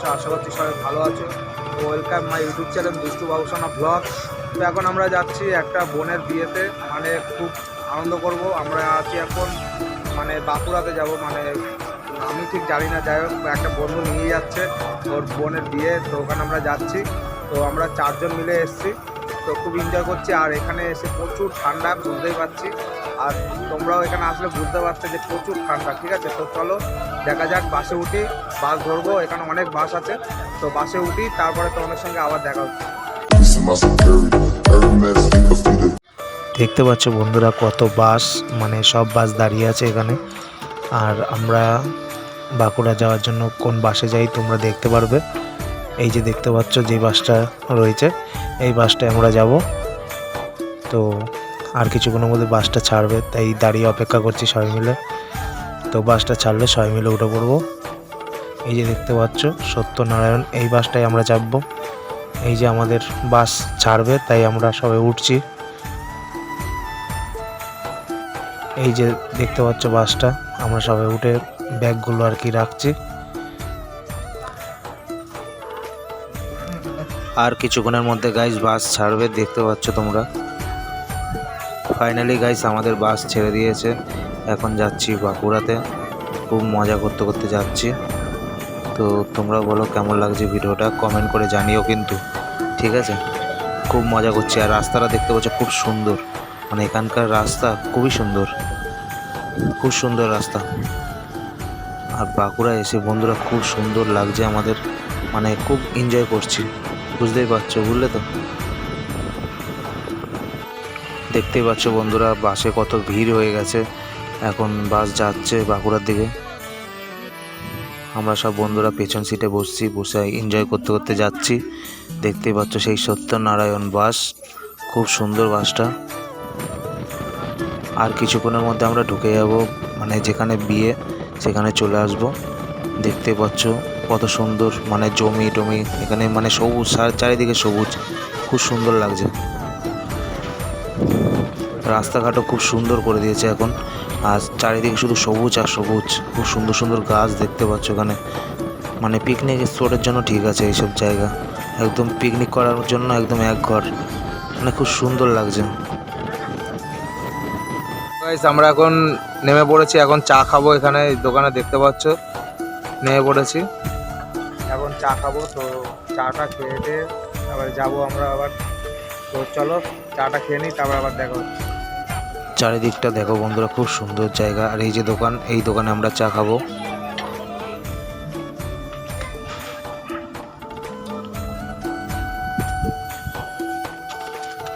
আছো আশা করছি সবাই ভালো আছো। ওয়েলকাম মাই ইউটিউব চ্যানেল দুষ্টু বাবুসানা ব্লগ তো এখন আমরা যাচ্ছি একটা বোনের বিয়েতে। মানে খুব আনন্দ করব। আমরা আছি এখন মানে বাঁকুড়াতে যাব। মানে আমি ঠিক জানি না, যাই হোক, একটা বন্ধু নিয়ে যাচ্ছে ওর বোনের বিয়ে। তো ওখানে আমরা যাচ্ছি। তো আমরা চারজন মিলে এসেছি। তো খুব এনজয় করছি। আর এখানে এসে প্রচুর ঠান্ডা বুঝতেই পারছি। আর তোমরাও এখানে আসলে বুঝতে পারছ যে প্রচুর ঠান্ডা, ঠিক আছে? তো চলো, দেখা যাক, বাসে উঠি, বাস ধরবো, এখানে অনেক বাস আছে। তো বাসে উঠি, তারপরে তোমাদের সঙ্গে আবার দেখা হচ্ছে. দেখতে পাচ্ছ বন্ধুরা কত বাস মানে সব বাস দাঁড়িয়ে আছে এখানে। আর আমরা বাঁকুড়া যাওয়ার জন্য কোন বাসে যাই তোমরা দেখতে পারবে। এই যে দেখতে পাচ্ছ যে বাসটা রয়েছে। এই বাসটায় আমরা যাব। তো আর কিছুক্ষণের মধ্যে বাসটা ছাড়বে, তাই দাঁড়িয়ে অপেক্ষা করছি সবাই মিলে। তো বাসটা ছাড়লে সবাই মিলে উঠে পড়ব। এই যে দেখতে পাচ্ছ, সত্যনারায়ণ, এই বাসটায় আমরা চাপবো এই যে আমাদের বাস ছাড়বে, তাই আমরা সবাই উঠছি। এই যে দেখতে পাচ্ছ বাসটা, আমরা সবাই উঠে ব্যাগগুলো আর কি রাখছি। আর কিছুক্ষণের মধ্যে গাইস বাস ছাড়বে, দেখতে পাচ্ছ তোমরা। ফাইনালি গাইস আমাদের বাস ছেড়ে দিয়েছে। এখন যাচ্ছি বাঁকুড়াতে। খুব মজা করতে করতে যাচ্ছি। তো তোমরা বলো কেমন লাগছে ভিডিওটা? কমেন্ট করে জানিও কিন্তু। ঠিক আছে? খুব মজা করছি। আর রাস্তাটা দেখতে পাচ্ছ খুব সুন্দর। মানে এখানকার রাস্তা খুবই সুন্দর। খুব সুন্দর রাস্তা। আর বাঁকুড়া এসে বন্ধুরা খুব সুন্দর লাগছে আমাদের। মানে খুব এনজয় করছি। বুঝতেই পারছ, বুঝলে তো? দেখতেই পাচ্ছ বন্ধুরা, বাসে কত ভিড় হয়ে গেছে। এখন বাস যাচ্ছে বাঁকুড়ার দিকে। আমরা সব বন্ধুরা পেছন সিটে বসছি, বসে এনজয় করতে করতে যাচ্ছি। দেখতেই পাচ্ছ সেই সত্যনারায়ণ বাস, খুব সুন্দর বাসটা। আর কিছুক্ষণের মধ্যে আমরা ঢুকে যাব মানে যেখানে বিয়ে, সেখানে চলে আসব। দেখতে পাচ্ছ কত সুন্দর মানে জমি টমি, এখানে মানে সবুজ চারিদিকে সবুজ। খুব সুন্দর লাগছে। রাস্তাঘাটও খুব সুন্দর করে দিয়েছে এখন। আর চারিদিকে শুধু সবুজ আর সবুজ। খুব সুন্দর সুন্দর গাছ দেখতে পাচ্ছ এখানে। মানে পিকনিক স্পটের জন্য ঠিক আছে এইসব জায়গা। একদম পিকনিক করার জন্য একদম এক ঘর। মানে খুব সুন্দর লাগছে। আমরা এখন নেমে পড়েছি। এখন চা খাব এখানে, দোকানে দেখতে পাচ্ছ। নেমে পড়েছি। চা খাব, তো চাটা খেয়ে দিয়ে আবার যাব আমরা আবার। তো চলো, চাটা খেয়ে নিই, তারপর আবার দেখা চারিদিকটা দেখো বন্ধুরা, খুব সুন্দর জায়গা। আর এই যে দোকান, এই দোকানে আমরা চা খাব।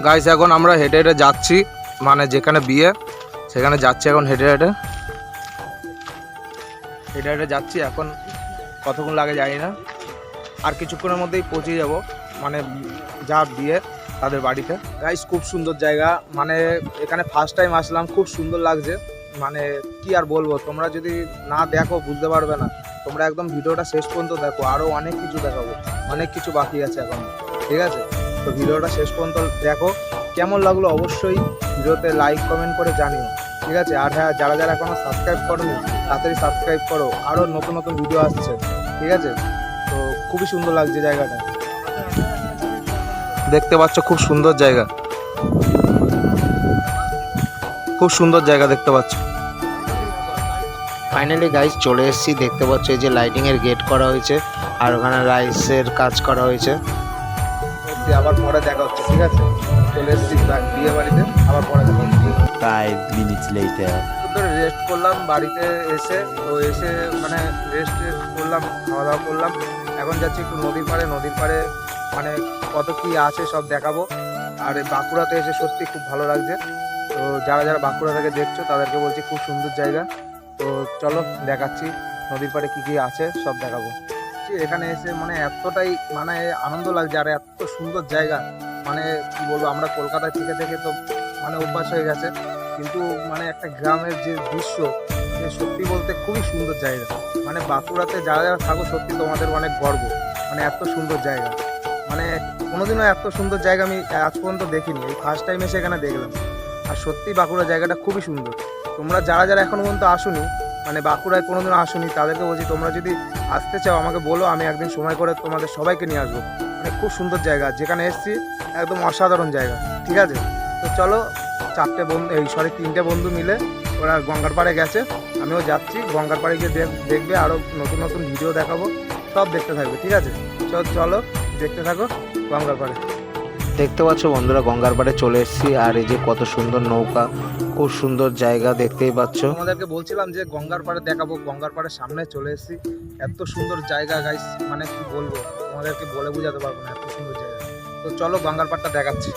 গাইস এখন আমরা হেঁটে হেঁটে যাচ্ছি মানে যেখানে বিয়ে, সেখানে যাচ্ছি এখন হেঁটে হেঁটে। হেঁটে হেঁটে যাচ্ছি, এখন কতক্ষণ লাগে জানি না। আর কিছুক্ষণের মধ্যেই পৌঁছে যাব মানে যা বিয়ে তাদের বাড়িতে। গাইস খুব সুন্দর জায়গা। মানে এখানে ফার্স্ট টাইম আসলাম, খুব সুন্দর লাগছে। মানে কি আর বলব, তোমরা যদি না দেখো, বুঝতে পারবে না। তোমরা একদম ভিডিওটা শেষ পর্যন্ত দেখো আরও অনেক কিছু দেখাবো। অনেক কিছু বাকি আছে এখন, ঠিক আছে? তো ভিডিওটা শেষ পর্যন্ত দেখো। কেমন লাগল অবশ্যই ভিডিওতে লাইক কমেন্ট করে জানিও, ঠিক আছে? আর হ্যাঁ যারা যারা এখনও সাবস্ক্রাইব করোনি, তাড়াতাড়ি সাবস্ক্রাইব করো। আরও নতুন নতুন ভিডিও আসছে, ঠিক আছে? খুবই সুন্দর লাগছে জায়গাটা। দেখতে পাচ্ছ খুব সুন্দর জায়গা। খুব সুন্দর জায়গা দেখতে পাচ্ছ। ফাইনালি গাইজ চলে এসেছি। দেখতে পাচ্ছ এই যে লাইটিং এর গেট করা হয়েছে আর ওখানে রাইসের কাজ করা হয়েছে। সত্যি আবার পরে দেখা হচ্ছে ঠিক আছে? চলে এসেছি বিয়ে বাড়িতে আবার পরে দেখা হচ্ছে। Minutes later. ধরে রেস্ট করলাম বাড়িতে এসে তো এসে মানে রেস্ট করলাম খাওয়া দাওয়া করলাম। এখন যাচ্ছি একটু নদীর পাড়ে নদীর পাড়ে মানে কত কি আছে সব দেখাবো। আর এই বাঁকুড়াতে এসে সত্যি খুব ভালো লাগছে। তো যারা যারা বাঁকুড়া থেকে দেখছ, তাদেরকে বলছি খুব সুন্দর জায়গা। তো চলো দেখাচ্ছি নদীর পাড়ে কী কী আছে, সব দেখাবো। এখানে এসে মানে এতটাই মানে আনন্দ লাগছে, আর এত সুন্দর জায়গা। মানে কি বলব, আমরা কলকাতা থেকে থেকে তো মানে অভ্যাস হয়ে গেছে। কিন্তু মানে একটা গ্রামের যে দৃশ্য সত্যি বলতে খুবই সুন্দর জায়গা। মানে বাঁকুড়াতে যারা যারা থাকো, সত্যি তোমাদের অনেক গর্ব। মানে এত সুন্দর জায়গা। মানে কোনোদিনও এত সুন্দর জায়গা আমি আজ পর্যন্ত দেখিনি। এই ফার্স্ট টাইম এসে এখানে দেখলাম। আর সত্যি বাঁকুড়া জায়গাটা খুবই সুন্দর। তোমরা যারা যারা এখনও পর্যন্ত আসোনি মানে বাঁকুড়ায় কোনোদিনও আসুনি, তাদেরকে বলছি, তোমরা যদি আসতে চাও, আমাকে বলো, আমি একদিন সময় করে তোমাদের সবাইকে নিয়ে আসব। মানে খুব সুন্দর জায়গা। যেখানে এসেছি, একদম অসাধারণ জায়গা। ঠিক আছে? তো চলো, চারটে বন্ধু, এই সরি তিনটে বন্ধু মিলে ওরা গঙ্গার পাড়ে গেছে। আমিও যাচ্ছি গঙ্গার পাড়ে গিয়ে দেখ- দেখবে আরও নতুন নতুন ভিডিও দেখাবো সব দেখতে থাকবে ঠিক আছে? চল চলো দেখতে থাকো গঙ্গার পাড়ে। দেখতে পাচ্ছ বন্ধুরা গঙ্গার পাড়ে চলে এসেছি আর এই যে কত সুন্দর নৌকা খুব সুন্দর জায়গা দেখতেই পাচ্ছ। তোমাদেরকে বলছিলাম যে গঙ্গার পাড়ে দেখাবো গঙ্গার পাড়ের সামনে চলে এসেছি। এত সুন্দর জায়গা গাইস মানে কি বলব তোমাদেরকে বলে বোঝাতে পারব না এত সুন্দর জায়গা। তো চলো গঙ্গার পাড়টা দেখাচ্ছি।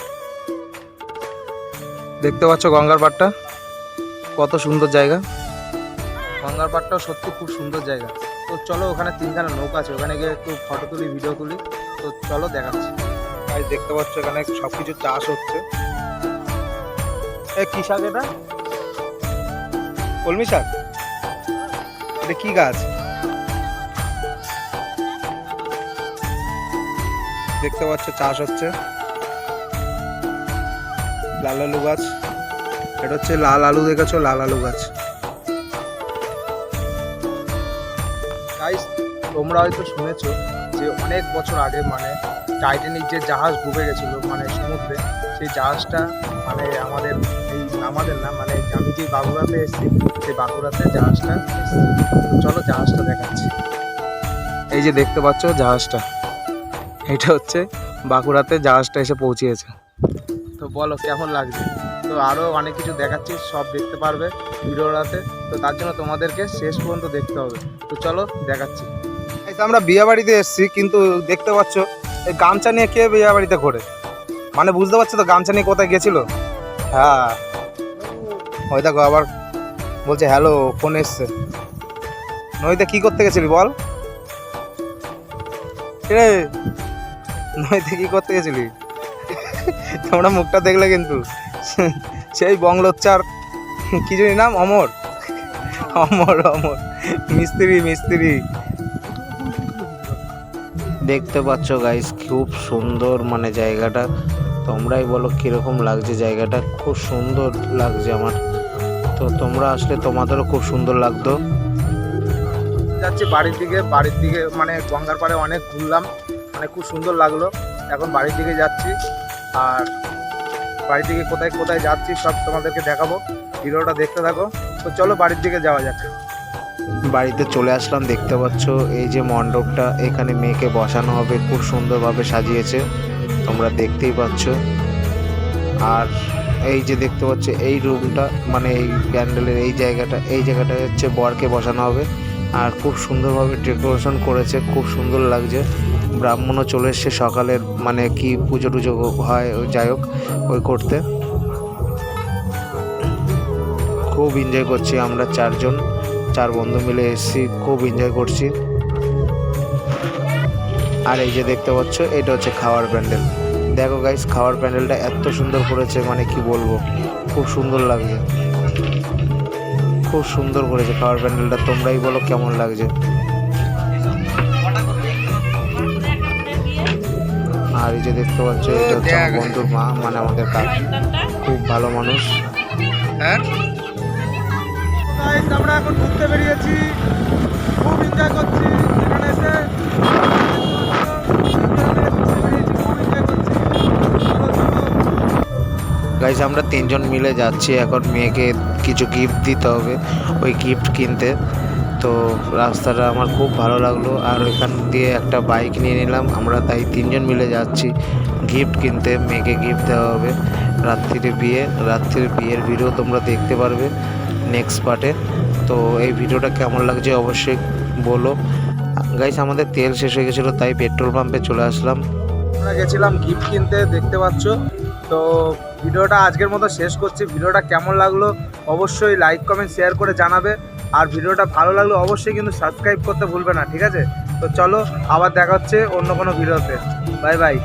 দেখতে পাচ্ছ গঙ্গার পাড়টা? কত সুন্দর জায়গা। গঙ্গার পাড়টাও সত্যি খুব সুন্দর জায়গা। তো চলো ওখানে তিনখানা নৌকা আছে, ওখানে গিয়ে একটু ফটো তুলি ভিডিও তুলি। তো চলো দেখাচ্ছি। গাইস দেখতে পাচ্ছ এখানে সব কিছু চাষ হচ্ছে। এ, কী শাক এটা? কলমি শাক? এটা কী গাছ? দেখতে পাচ্ছ চাষ হচ্ছে। লাল আলু গাছ। এটা হচ্ছে লাল আলু, দেখেছ? লাল আলু গাছ। গাইস তোমরা হয়তো শুনেছো যে অনেক বছর আগে মানে টাইটানিক যে জাহাজ ডুবে গেছিল মানে সমুদ্রে, সেই জাহাজটা মানে আমাদের এই আমাদের না মানে আমি যে বাঁকুড়াতে এসেছি, সেই বাঁকুড়াতে জাহাজটা চলো জাহাজটা দেখাচ্ছি। এই যে দেখতে পাচ্ছ জাহাজটা, এটা হচ্ছে বাঁকুড়াতে জাহাজটা এসে পৌঁছিয়েছে। তো বলো, কেমন লাগছে? তো আরও অনেক কিছু দেখাচ্ছি, সব দেখতে পারবে ভিডিওটাতে। তো তার জন্য তোমাদেরকে শেষ পর্যন্ত দেখতে হবে। তো চলো, দেখাচ্ছি। এই তো আমরা বিয়ে বাড়িতে এসেছি, কিন্তু দেখতে পাচ্ছ, এই গামছা নিয়ে কে বিয়ে বাড়িতে ঘোরে? মানে বুঝতে পারছ তো গামছা নিয়ে কোথায় গেছিল? হ্যাঁ। ওই দেখো, আবার বলছে হ্যালো ফোন এসছে। নইতে কি করতে গেছিলি বল? রে নইতে কি করতে গেছিলি? তোমরা মুখটা দেখলে কিন্তু। সেই বংলোচ্চার কি জানি নাম? অমর। অমর অমর। মিস্ত্রি মিস্ত্রি। দেখতে পাচ্ছ গাইস খুব সুন্দর মানে জায়গাটা। তোমরাই বলো কীরকম লাগছে জায়গাটা। খুব সুন্দর লাগছে আমার। তো তোমরা আসলে তোমাদেরও খুব সুন্দর লাগতো। যাচ্ছি বাড়ির দিকে বাড়ির দিকে মানে গঙ্গার পাড়ে অনেক ঘুরলাম। মানে খুব সুন্দর লাগল। এখন বাড়ির দিকে যাচ্ছি। আর বাড়ি থেকে কোথায় কোথায় যাচ্ছি সব তোমাদেরকে দেখাবো। ভিডিওটা দেখতে থাকো। তো চলো বাড়ির দিকে যাওয়া যাক। বাড়িতে চলে আসলাম, দেখতে পাচ্ছ এই যে মণ্ডপটা। এখানে মেয়েকে বসানো হবে, খুব সুন্দরভাবে সাজিয়েছে। তোমরা দেখতেই পাচ্ছ। আর এই যে দেখতে পাচ্ছ, এই রুমটা মানে এই প্যান্ডেলের এই জায়গাটা এই জায়গাটা হচ্ছে বরকে বসানো হবে। আর খুব সুন্দরভাবে ডেকোরেশন করেছে, খুব সুন্দর লাগছে। ব্রাহ্মণও চলে এসছে সকালের মানে কি পুজো টুজো হয় যাই হোক, ওই করতে। খুব এনজয় করছি আমরা চারজন, চার বন্ধু মিলে এসেছি, খুব এনজয় করছি। আর এই যে দেখতে পাচ্ছ, এটা হচ্ছে খাওয়ার প্যান্ডেল। দেখো গাইস খাওয়ার প্যান্ডেলটা এত সুন্দর করেছে মানে কি বলব, খুব সুন্দর লাগছে। খুব সুন্দর করেছে খাওয়ার প্যান্ডেলটা, তোমরাই বলো কেমন লাগছে। আর এই যে দেখতে পাচ্ছ এটা হচ্ছে আমার বন্ধুর মা মানে আমাদের কাকি। খুব ভালো মানুষ। হ্যাঁ? আমরা এখন ঘুরতে বেরিয়েছি। খুব এনজয় করছি। এখানে এসে গাইজ আমরা তিনজন মিলে যাচ্ছি। এখন মেয়েকে কিছু গিফট দিতে হবে। ওই গিফট কিনতে। তো রাস্তাটা আমার খুব ভালো লাগল। আর ওইখান দিয়ে একটা বাইক নিয়ে নিলাম। আমরা তাই তিনজন মিলে যাচ্ছি। গিফট কিনতে, মেয়েকে গিফট দেওয়া হবে। রাত্রিরে বিয়ে। রাত্রির বিয়ের ভিডিও তোমরা দেখতে পারবে নেক্সট পার্টে তো এই ভিডিওটা কেমন লাগছে অবশ্যই বলো। গাইজ আমাদের তেল শেষ হয়ে গেছিল, তাই পেট্রোল পাম্পে চলে আসলাম। আমরা গেছিলাম গিফট কিনতে, দেখতে পাচ্ছ। তো ভিডিওটা আজকের মতো শেষ করছি। ভিডিওটা কেমন লাগল অবশ্যই লাইক কমেন্ট শেয়ার করে জানাবে। আর ভিডিওটা ভালো লাগল অবশ্যই কিন্তু সাবস্ক্রাইব করতে ভুলবে না, ঠিক আছে? তো চলো আবার দেখা হচ্ছে অন্য কোনো ভিডিওতে। Bye bye